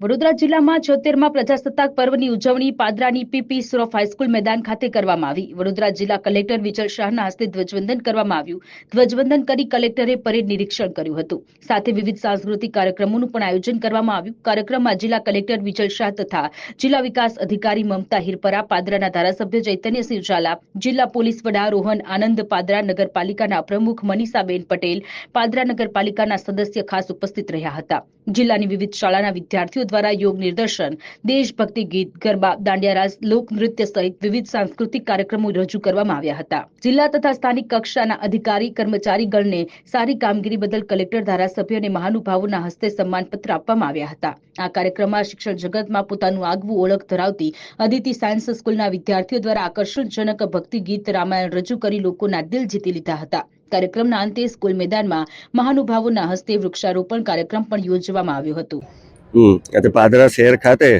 વડોદરા જિલ્લામાં છોતેરમાં પ્રજાસત્તાક પર્વની ઉજવણી પાદરાની પીપી શ્રોફ હાઈસ્કૂલ મેદાન ખાતે કરવામાં આવી. વડોદરા જિલ્લા કલેક્ટર વિજય શાહના હસ્તે ધ્વજવંદન કરવામાં આવ્યું. ધ્વજવંદન કરી કલેક્ટરે પરેડ નિરીક્ષણ કર્યું હતું. સાથે વિવિધ સાંસ્કૃતિક કાર્યક્રમોનું પણ આયોજન કરવામાં આવ્યું. કાર્યક્રમમાં જિલ્લા કલેક્ટર વિજય શાહ તથા જિલ્લા વિકાસ અધિકારી મમતા હિરપરા, પાદરાના ધારાસભ્ય ચૈતન્યસિંહ ઝાલા, જિલ્લા પોલીસ વડા રોહન આનંદ, પાદરા નગરપાલિકાના પ્રમુખ મનીષાબેન પટેલ, પાદરા નગરપાલિકાના સદસ્ય ખાસ ઉપસ્થિત રહ્યા હતા. જિલ્લાની વિવિધ શાળાના વિદ્યાર્થીઓ દ્વારા યોગ નિદર્શન દેશભક્તિ ગીત, ગરબા દાંડિયારાસ લોકનૃત્ય સહિત વિવિધ સાંસ્કૃતિક કાર્યક્રમો રજૂ કરવામાં આવ્યા હતા. જિલ્લા તથા સ્થાનિક કક્ષાના અધિકારી, કર્મચારીગણને સારી કામગીરી બદલ કલેક્ટર, ધારાસભ્ય અને મહાનુભાવોના હસ્તે સન્માનપત્ર આપવામાં આવ્યા હતા. આ કાર્યક્રમમાં શિક્ષણ જગતમાં પોતાનું આગવું ઓળખ ધરાવતી અદિતિ સાયન્સ સ્કૂલના વિદ્યાર્થીઓ દ્વારા આકર્ષણજનક ભક્તિ ગીત રામાયણ રજૂ કરી લોકોના દિલ જીતી લીધા હતા. કાર્યક્રમના અંતે સ્કૂલ મેદાનમાં મહાનુભાવોના હસ્તે વૃક્ષારોપણ કાર્યક્રમ પણ યોજવામાં આવ્યો હતો. એટલે પાદરા શહેર ખાતે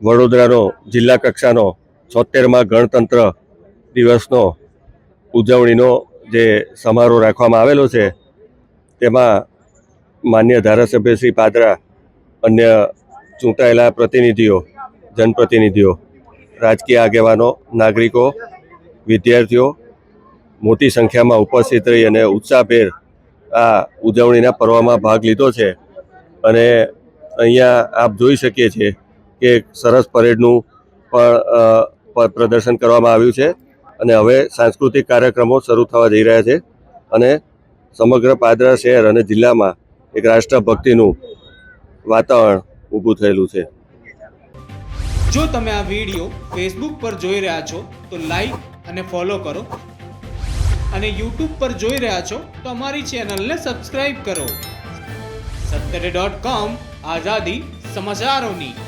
વડોદરાનો જિલ્લા કક્ષાનો છોતેરમાં ગણતંત્ર દિવસનો ઉજવણીનો જે સમારોહ રાખવામાં આવેલો છે, તેમાં માન્ય ધારાસભ્ય શ્રી પાદરા, અન્ય ચૂંટાયેલા પ્રતિનિધિઓ, જનપ્રતિનિધિઓ, રાજકીય આગેવાનો, નાગરિકો, વિદ્યાર્થીઓ મોટી સંખ્યામાં ઉપસ્થિત રહી અને ઉત્સાહભેર આ ઉજવણીના પર્વમાં ભાગ લીધો છે. અને અહીંયા આપ જોઈ શકીએ છીએ કે સરસ પરેડનું પણ પ્રદર્શન કરવામાં આવ્યું છે. અને હવે સાંસ્કૃતિક કાર્યક્રમો શરૂ થવા જઈ રહ્યા છે. અને સમગ્ર પાદરા શહેર અને જિલ્લામાં એક રાષ્ટ્રભક્તિનું વાતાવરણ ઊભું થયેલું છે. જો તમે આ વીડિયો ફેસબુક પર જોઈ રહ્યા છો, તો લાઈક અને ફોલો કરો. અને યુટ્યુબ પર જોઈ રહ્યા છો, તો અમારી ચેનલને સબસ્ક્રાઈબ કરો. સત્તરે ડોટ કોમ આઝાદી સમાચારોની.